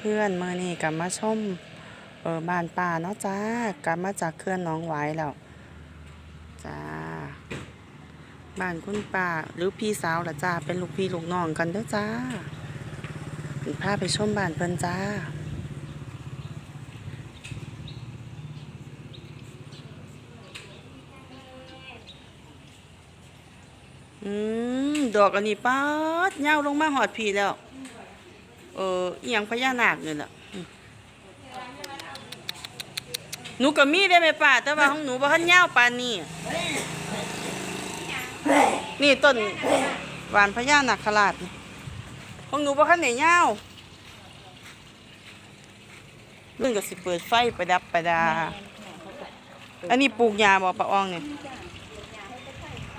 เพื่อนๆมื่อนี้กลับมาชมเออบานป่าเนาะจ้ากลับมาจากเคลื่อนน้องหวายแล้วจ้าบ้านคุณป้าหรือพี่สาวละจ้าเป็นลูกพี่ลูกน้องกันเด้อจ้าพาไปชมบ้านเพิ่นจ้าอืมดอกอันนี้ป๊าดเงาลงมาหอดพีแล้ว เอออหยังพญานาคนี่ยแหละหนูก็มีได้ไหมป้าแต่ว่าของหนูบ่ทันยาวปานนี้นี่ต้นหวานพญานาคราชของหนูบ่ทันได้ยาวเรื่องก็สิเปิดไฟประดับประดา อันนี้ปลูกยาบ่ปะอองเนี่ย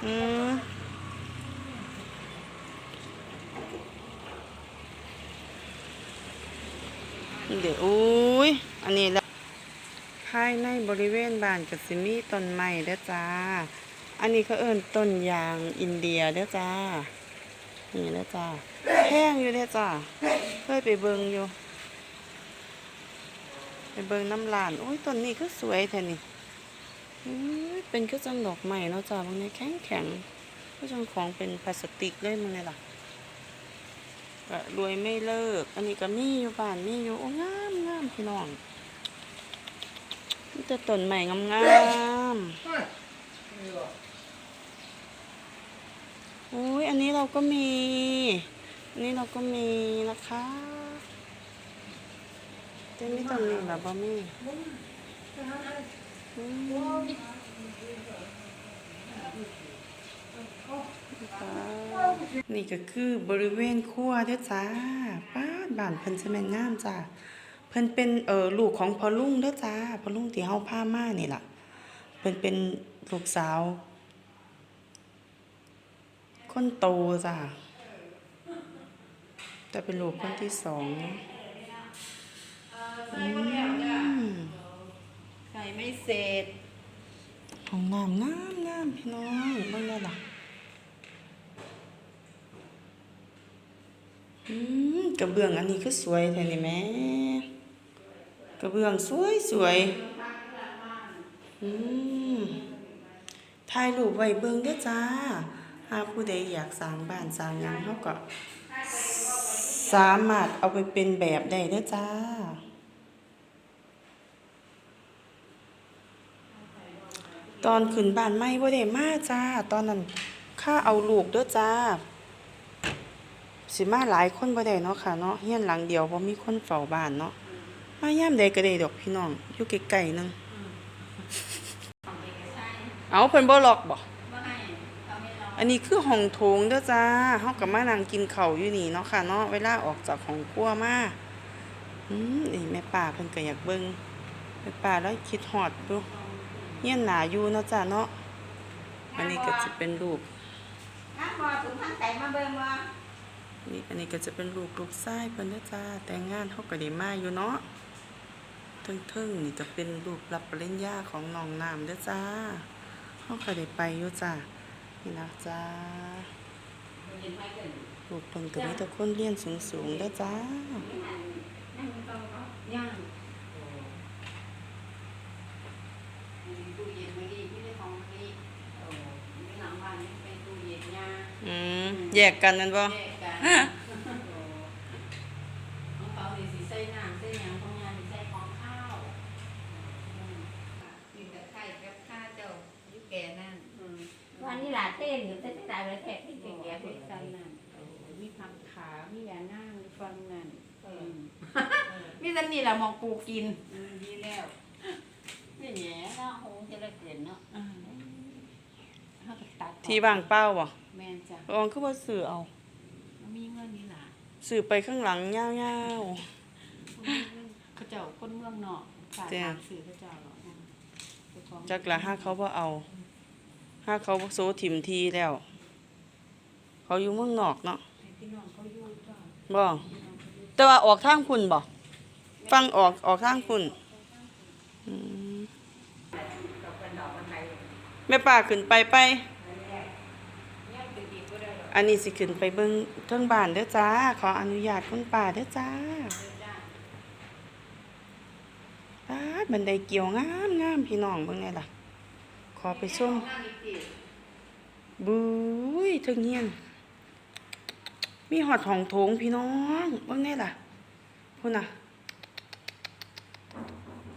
อืม เดี๋ยวอุ้ยอันนี้แล้วภายในบริเวณบ้านกับสิมีต้นไม้เด้อจ้า อันนี้เขาเอิ้นต้นยางอินเดียเด้อจ้า นี่เด้อจ้าแห้งอยู่เด้อจ้าเคยไปเบิงอยู่ ไปเบิงน้ำลาน โอ้ยต้นนี้ก็สวยแท้นี่อยเป็นก็จังดอกไม้เนาะจ้าบางในแข็งแข็งก็จังของเป็นพลาสติกเลยมึงเนี่ยล่ะ ก็รวยไม่เลิก อันนี้ก็มีอยู่บ้านมีอยู่โอ้งามงามพี่น้องมีแต่ต้นใหม่งามงามโอ้ยอันนี้เราก็มีอันนี้เราก็มีนะคะแต่ไม่ต้นนี้แบบบ่มีอืม นี่ก็คือบริเวณครัวเด้อจ้าป้าดบ้านเพิ่นจะแม่นงามจ้าเพิ่นเป็นเอ่อลูกของพ่อลุงเด้อจ้าพ่อลุงที่เฮาพามานี่ล่ะเพิ่นเป็นลูกสาว คนโตจ้าแต่เป็นลูกคนที่สองอืมไข่ไม่เสร็จห้องน้ำงามงามพี่น้องเบิ่งได้ล่ะ อืมกระเบื้องอันนี้คือสวยแท้นี่แม่กระเบื้องสวยสวยอืมถ่ายรูปไว้เบิ่งเด้อจ้า หากผู้ใดอยากสร้างบ้านสร้างหยังเฮาก็สามารถเอาไปเป็นแบบได้เด้อจ้า ตอนขึ้นบ้านใหม่บ่ได้มาจ้า ตอนนั้นข้าเอาลูกเด้อจ้า สิมาหลายคนบ่ได้เนาะค่ะเนาะเฮียนหลังเดียวบ่มีคนเฝ้าบ้านเนาะมายามใดก็ได้ดอกพี่น้อง อยู่ไกลๆนึงเอาเพิ่นบ่ล็อกบ่อันนี้คือห้องโถงเด้อจ้าเฮาก็มานั่งกินข้าวอยู่นี่เนาะค่ะเนาะเวลาออกจากห้องครัวมาอืมนี่แม่ป้าเพิ่นก็อยากเบิ่งแม่ป้าแล้วคิดฮอดดูเฮียนหนาอยู่เนาะจ้าเนาะอันนี้ก็จะเป็นรูปน้ำบอถึงท่า นแต่มาเบิ่งว่านี่อันนี้ก็จะเป็นลูกลูกไส้เพิ่นเด้อจ้าแต่งงานเขาก็ได้มาอยู่เนาะเทิงๆนี่จะเป็นรูปรับปริญญาของน้องน้ำเด้อจ้าเขาก็ได้ไปอยู่จ้านี่นะจ้าลูกเพิ่นก็มีแต่คนเรียนสูงๆเด้อจ้านั่งตรงเขาย่างตู้เย็นเมื่อกี้ที่ได้ของเมื่อกี้โอ้ไม่หลังบ้านนี่เป็นตู้เย็นย่างอืมแยกกันนั่นบ่แยกกั นของเขาเนี่ยสิใส่น้ำใส่หยังของงานสิใส่ของข้าวมีแต่ไข่กับข้าวเจ้าอยู่แก่นั่นวันนี้หลานเต้นอยู่เต้นตายไปแทกที่เด็เด็กกแก่แก่เพชรใส่นั่นมีพังขามียานั่งฟังนั่นมีแต่นี่แหละมองปูกินดีแล้วไม่แหน่เนาะโหจะได้เกินเนาะเขาก็ตัดที่ว่างเป้าบ่แม่นจ้ะอองคือบ่ซื้อเอา มีเงินนี่ล่ะซื้อไปข้างหลังยาวเขาเจ้าคนเมืองนอกฝากจ้ะทางสื่อเขาเจ้าหรอกอืมเจ้าของๆจักละหาเขาบ่เอาหาเขาโซถิ่มทีแล้ว เขาอยู่เมืองนอกเนาะให้พี่น้องเขาอยู่จ้ะบ่แต่ว่าออกทางคุณบ่ฟังออกออกทางคุณอืมแม่ป้าขึ้นไปไป เนี่ยคือดีก็ได้หร อันนี้สิขึ้นไปเบิ่งเทิงบ้านเด้อจ้า ขออนุญาตคุณป้าเด้อจ้าจ้ะดบันไดเกี่ยวงามงามพี่น้องเบิ่งไงล่ะ ขอไปชมนั่งบุ้ยเทึงเฮียนมีหอดห้องโถงพี่น้องเบิ่งไงล่ะพุ่นน่ะ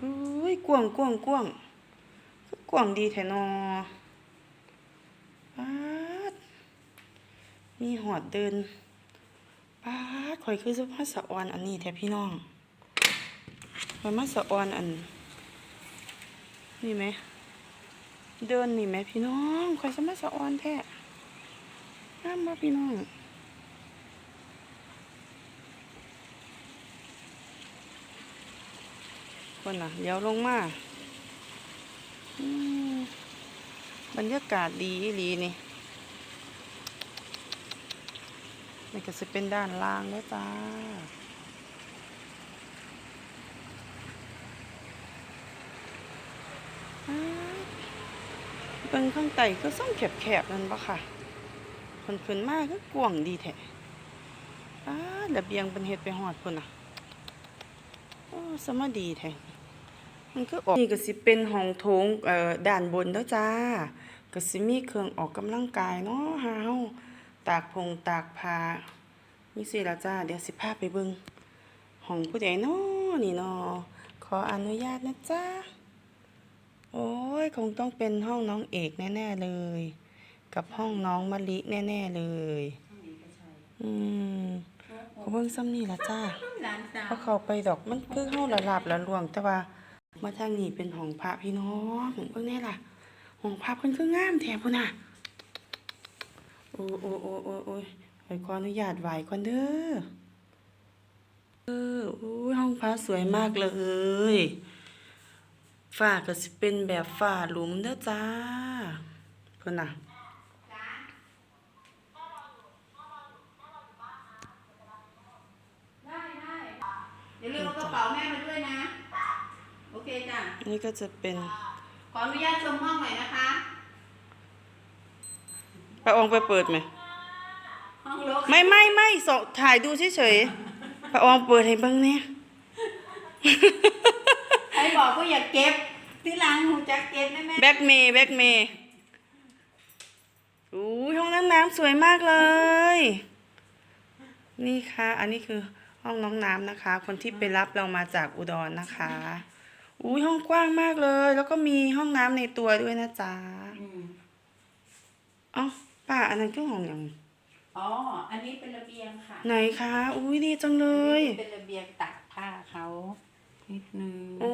บุ้ยกวงกวงกวงกว้งดีแท้นอปา มีหอดเดินปาดข่อยคือสุภาพสะออนอันนี้แท้พี่น้องข่อยมาสะออนอัน นี่ไหม เดินนี่ไหมพี่น้องข่อยสมาสะออนแท้ห้ามมาพี่น้องคนน่ะเดี๋ยวลงมาอืมบรรยากาศดีอีหลีนี่ นี่ก็จะเป็นด้านล่างแล้วจ้าเบิ่งข้างใต้ก็ส่องแคบๆนั่นปะค่ะคนขึ้นมากก็กวงดีแท้อ้าระเบียงเป็นเฮ็ดไปหอดพุ่นน่ะโอ้สมาดีแท้มันก็ออกนี่ก็สิเป็นห้องโถงเอ่อด้านบนแล้วจ้าก็สิมีเครื่องออกกำลังกายเนาะหาเฮา ตากพงตากผ้านี่สิละจ้า เดี๋ยวสิพาไปเบิงห้องผู้ใดเนาะนี่นาะขออนุญาตนะจ้าโอ้ย คงต้องเป็นห้องน้องเอกแน่ ๆ เลย กับห้องน้องมะลิแน่ ๆ เลย อืมขอเบิ่งซ้ำนี่ละจ้าหลานสาวพอเขาไปดอกมันคือห้องละลาบละลวง แต่ว่า มาทางนี้เป็นห้องพระพี่น้องเบิ่งแน่ล่ะห้องพระเพิ่นคืองามแท้พุ่นน่ะ โอ้โอ้โอ้โอ้โอ้ยขอขออนุญาตไหว้ก่อนเด้อ เออโอ้ยห้องพระสวยมากเลยฝ้าก็สิเป็นแบบฝ้าหลุมเด้อจ้า เพิ่นน่ะได้ได้อย่าลืมเอากระเป๋าแม่มาด้วยนะ โอเคจ้ะ นี่ก็จะเป็น ขออนุญาตชมห้องหน่อยนะคะพ ระองค์ไปเปิดไหมห้องรกไม่ไม่ไม่สองถ่ายดูเฉยๆพระองค์เปิดให้เบิ่งเนี่ย ใครบอกว่าอย่าเก็บ ที่หลังหนูจะเก็บแม่แม่แบ็กเมย์แบ็กเมย์อุ้ยห้องน้ำน้ำสวยมากเลย นี่ค่ะ อันนี้คือห้องน้องน้ำนะคะ คนที่ไปรับเรามาจากอุดรนะคะอุ้ยห้องกว้างมากเลย แล้วก็มีห้องน้ำในตัวด้วยนะจ๊ะอืม เอ้า ป้าอันนั้นคือห้องอย่างอ๋อ อันนี้เป็นระเบียงค่ะไหนคะอุ้ยดีจังเลยเป็นระเบียงตากผ้าเขานิดนึงอ๋อ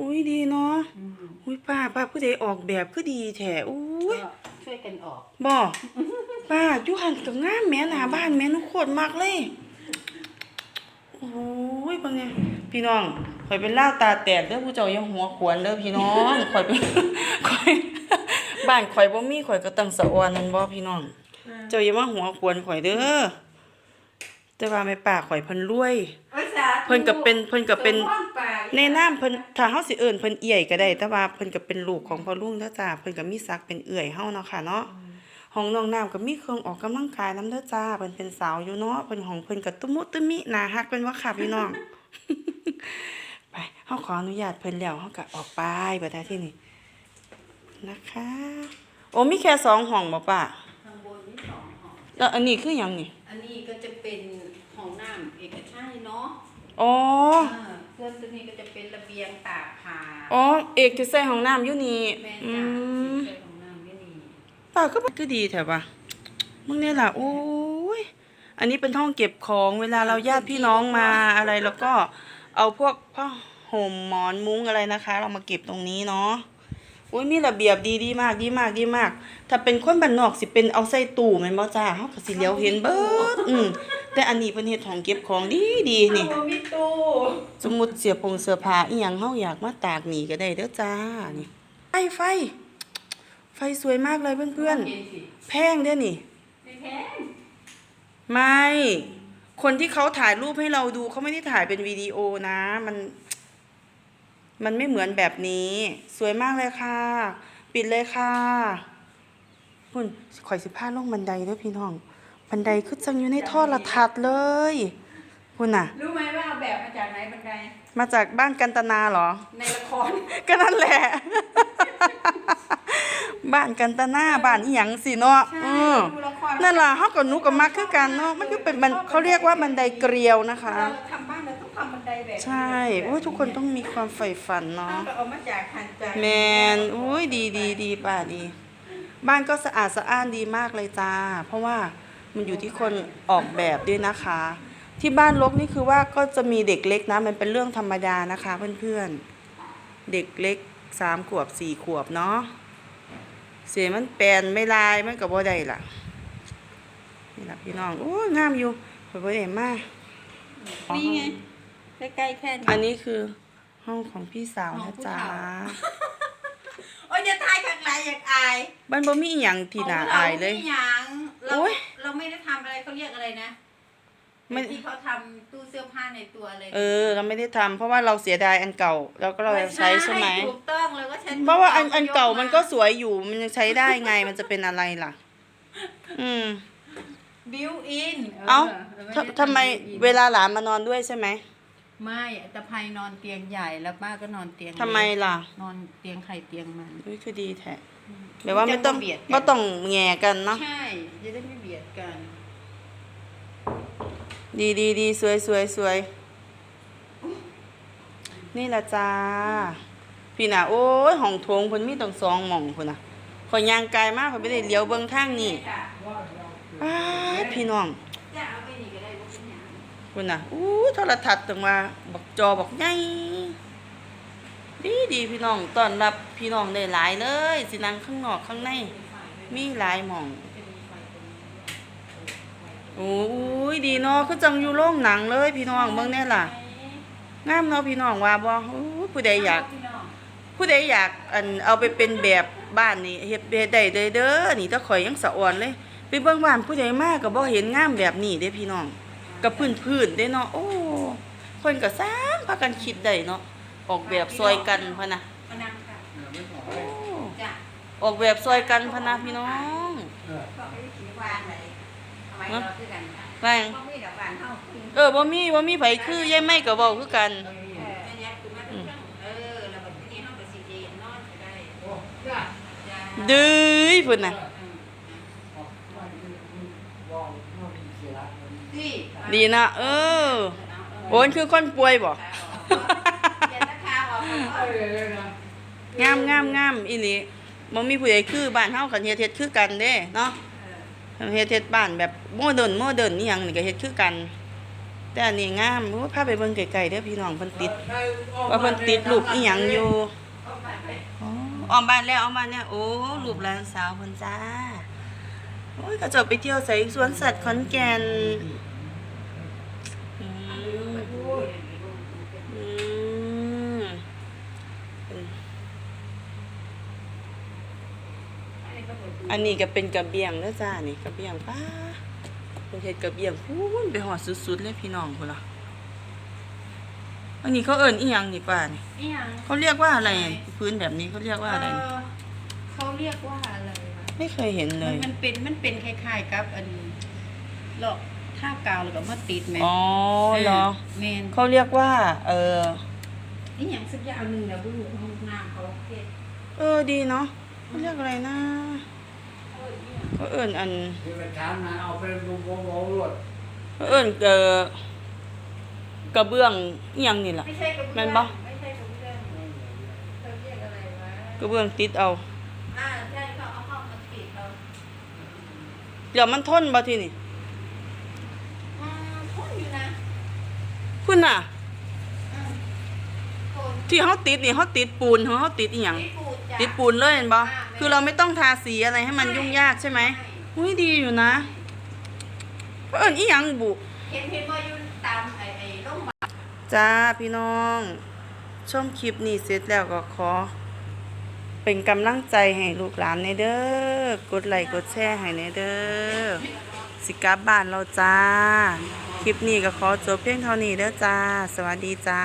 อุ้ยดีเนาะอืมอุ้ยป้าป้าผู้ใดออกแบบคือดีแถอุ้ยก็ช่วยกันออกบอกป้าอยู่หันกับงามแม่หน้าบ้านแม่หนุโคตรมากเลยโอ้ยเป็นไงพี่น้องข่อยเป็นล่าวตาแตกเด้อผู้เจ้าอย่าหัวขวนเด้อพี่น้องข่อยเป็นข่อย บ้านข่อยบ่มีข่อยก็ตั้งสะออนนั่นบ่พี่น้อง เจ้าอย่ามาหัวขวนข่อยเด้อแต่ว่าแม่ป้าข่อยเพิ่นรวย เพิ่นก็เป็นเพิ่นก็เป็นในน้ำเพิ่นถ้าเฮาสิเอิ้นเพิ่นเอี่ยก็ได้ แต่ว่าเพิ่นก็เป็นลูกของพ่อลุงเด้อจ้าเพิ่นก็มีศักดิ์เป็นเอื้อยเฮาเนาะค่ะเนาะห้องน้องน้ำก็มีเครื่องออกกำลังกายนำเด้อจ้าเพิ่นเป็นสาวอยู่เนาะเพิ่นของเพิ่นก็ตุมุตุมิน่าฮักเป็นว่าค่ะพี่น้องไปเฮาขออนุญาตเพิ่นแล้วเฮาก็ออกไปบัดนี้ที่นี่ นะคะ โอ้มีแค่สองห้องบ่ป้าข้างบนนี่สองห้อง แล้วอันนี้คือหยังนี่ อันนี้ก็จะเป็นห้องน้ำเอกชัยเนาะอ๋อ อ่าเพื่อนตัวนี้ก็จะเป็นระเบียงตากผ้าอ๋อ เอกที่ใส่ห้องน้ำอยู่นี่แม่อืจ้ะมใช้ห้องน้ำไม่ดีป้าก็บอกก็ดีแถวปะมึงเนี่ยล่ะโอ้ย อันนี้เป็นห้องเก็บของเวลาเราญาติพี่น้องมาอะไรแล้วก็เอาพวกผ้าห่มหมอนมุ้งอะไรนะคะ เรามาเก็บตรงนี้เนาะ อุ้ยมีระเบียบดีดีมากดีมากดีมาก ถ้าเป็นคนบ้านนอกสิเป็นเอาใส่ตู้แม่นบ่จ้าเฮาก็สิเลี้ยวเห็นเบิดอืมแต่อันนี้เพิ่นเฮ็ดห้องเก็บของดีดีนี่โอ้มีตู้สมมุติเสียผงเสื้อผ้าอีหยังเฮาอยากมาตากนี่ก็ได้เด้อจ้านี่ไฟไฟ ไฟสวยมากเลยเพื่อนเย็นสิๆแพงเด้อนี่ไม่แพงไม่ คนที่เขาถ่ายรูปให้เราดูเขาไม่ได้ถ่ายเป็นวิดีโอนะ มัน มันไม่เหมือนแบบนี้ สวยมากเลยค่ะ ปิดเลยค่ะคุณข่อยสิพาลงบันไดเด้อพี่น้อง บันไดคือจังอยู่ในท่อระทัดเลยคุณน่ะ รู้ไหมว่าเอาแบบมาจากไหนบันได มาจากบ้านกันตนาเหรอ ในละคร ก็นั่นแหละ บ้านกันตนาบ้านอีหยังสิเนาะใช่เออดูละครนั่นล่ะเฮากับหนูกับมักคือกันเนาะ มันคือเป็นมันเขาเรียกว่าบันไดเกลียวนะคะ เราท แบบนี้ใช่โอ้ยทุกคนต้องมีความใฝ่ฝันเอาเนาะเอามาจากหันใจแมนอุ้ยดีดีดีป่าดี บ้านก็สะอาดสะอ้านดีมากเลยจ้า เพราะว่ามันอยู่ที่คนออกแบบด้วยนะคะ ที่บ้านรกนี่คือว่าก็จะมีเด็กเล็กนะ มันเป็นเรื่องธรรมดานะคะ เพื่อนๆ เด็กเล็กสามขวบสี่ขวบเนาะเสียมันแปลนไม่ลายมันกับบ่ได้ล่ะนี่ล่ะพี่น้องโอ้ยงามอยู่ขอยบ่ได้มากนี่ไง ใกล้ๆแค่นี้อันนี้คือห้องของพี่สาวห้อนะงผู้จ๊ะสาวโอ้ยจะทายข้างในอยากอายบ้านบ่มีอหย่างที่น่าอายเลยขงรไม่หยังเราโอ๊ย เราไม่ได้ทำอะไรเขาเรียกอะไรนะไม่ที่เขาทำตู้เสื้อผ้าในตัวอะไรเออ เราไม่ได้ทำเพราะว่าเราเสียดายอันเก่าแล้วก็เราใช้ใช่ไหม ถูกต้องเลยก็ใช้เพราะว่าอันอันเก่ามันก็สวยอยู่มันยังใช้ได้ไงมันจะเป็นอะไรล่ะ อืม บิวอินเอ้าทำทำไมเวลาหลานมานอนด้วยใช่ไหม ไม่ตะไพนอนเตียงใหญ่แล้วป้าก็นอนเตียงทำไมล่ะนอนเตียงไข่เตียงมัน อุ้ยคือดีแท้แบบว่าไม่ต้องจะมาเบียดกัน ไม่ต้องแง่กันเนาะใช่จะได้ไม่เบียดกันดีดีดีสวยสวยสวยนี่ละจ้าพี่น่ะโอ้ยห้องโถงเพิ่นมีตั้งสองหม่องพุ่นน่ะขอยย่างกายมากขอยไม่ได้เลี้ยวเบิ่งทางนี่อ้ายพี่น้อง คุณน่ะอู้โทรทัศน์ถึงมาบักจอบักใหญ่ดีดีพี่น้องต้อนรับพี่น้องได้หลายเลย สินังข้างนอกข้างใน มีหลายหม่องโอ้ยดีเนาะคือจังอยู่โรงหนังเลยพี่น้องเบิ่งแน่ล่ะงามเนาะพี่น้องว่าบ่โอ้ยผู้ใดอยาก ผู้ใดอยากอันเอาไปเป็นแบบบ้านนี่เฮ็ดเฮ็ดได้เลยเด้อนี่ถ้าข่อยยังสะอ่อนเลย ไปเบิ่งบ้านผู้ใดมาก็บ่เห็นงามแบบนี้เด้พี่น้อง กับพื้นๆเด้เนาะโอ้เพิ่นก็ซ้ำพากันคิดได้เนาะออกแบบซอยกันพะนะมานั่งค่ะโอ้จ้ะออกแบบซอยกันพะนะพี่น้องก็ไม่ได้ขีวางเลยทำไมเราคือกันค่ะว่าหยังก็ไม่ดอกบานเท่าคือเออบ่มีบ่มีไผคือยายไม่ก็เว้าคือกัน เอออันเนี้ยคือมาตั้งแต่เออแล้วแบบที่นี่เฮาก็สิเอนนอนก็ได้จ้ะจ้ะดื้อพุ่นน่ะนี่ ดีนะ เออ โอนคือคนป่วยบ่เดี๋ยวราคาออกมาก็งามงามงามอีหลีบ่มีผู้ใดคือบ้านเฮาคันเฮ็ดเฮ็ดคือกันเด้เนาะเฮ็ดเฮ็ดบ้านแบบโมเดิร์นโมเดิร์นนี่หยังนี่ก็เฮ็ดคือกัน แต่อันนี้งามโอ้พาไปเบิ่งไกลๆเด้อพี่น้องเพิ่นติด ว่าเพิ่นติดรูปอีหยังอยู่อ๋อออมบ้านแล้วออมบ้านแล้วโอ้รูปหลานสาวเพิ่นจ้าโอ้ยก็จะไปเที่ยวใส่สวนสัตว์ขอนแก่นอืมอืม อันนี้ก็เป็นกระเบียงเด้อจ้านี่กระเบียงป้าเพิ่นเฮ็ดกระเบียงพูนไปฮอดสุดๆเลยพี่น้องพุ่นล่ะอันนี้เขาเอิ้นอีหยังนี่ป้านี่อีหยังเขาเรียกว่าอะไรอะพื้นแบบนี้เขาเรียกว่าอะไรเเขาเรียกว่าอะไรวะไม่เคยเห็นเลมันย มันเป็นมันเป็นคล้ายๆกับอันหลอกท่ากาวแล้วก็มาติดแม่อ๋อเหรอแมนเขาเรียกว่า เอออีหยังสักอย่างหนึงนะบ่รู้ห้องน้ำเขาเฮ็ดเออดีเนาะเขาเรียกอะไรนะเอออีหยัง เขาเอิ้นอันที่ไปถามนะเอาไปวงวงวงรวดเขาเอิ้นเออกระเบื้องอีหยังนี่ล่ะไม่ใช่กระเบื้แม่องนบ่ไม่ใช่กระเบื้องเขาเรียกอะไรวะกระเบื้องติดเอาอ่าใช่เขาเอาห้องมาติดเราเดี๋ยวมันทนบ่ทีนี่อ่าพ่นอยู่นะพุ่นน่ะ อืมพ่นที่เขาติดนี่เขาติดปูนเขาติดอีหยัง ติดปูดจ้ะติดปูนเลยเห็นบ่ อ่า คือเราไม่ต้องทาสีอะไรให้มันยุ่งยากใช่ไหมอุ้ยดีอยู่นะเขาเอิ้นอีหยังบุเห็นเห็นว่าอยู่ตามไอ้ไอ้โรงพยาบาลจ้าพี่น้อง ชมคลิปนี้เสร็จแล้วก็ขอ เป็นกำลังใจให้ลูกหลานในเด้อกดไลค์กดแชร์ให้ในเด้อสิกลับบ้านเราจ้า คลิปนี้ก็ขอจบเพียงเท่านี้เด้อจ้า สวัสดีจ้า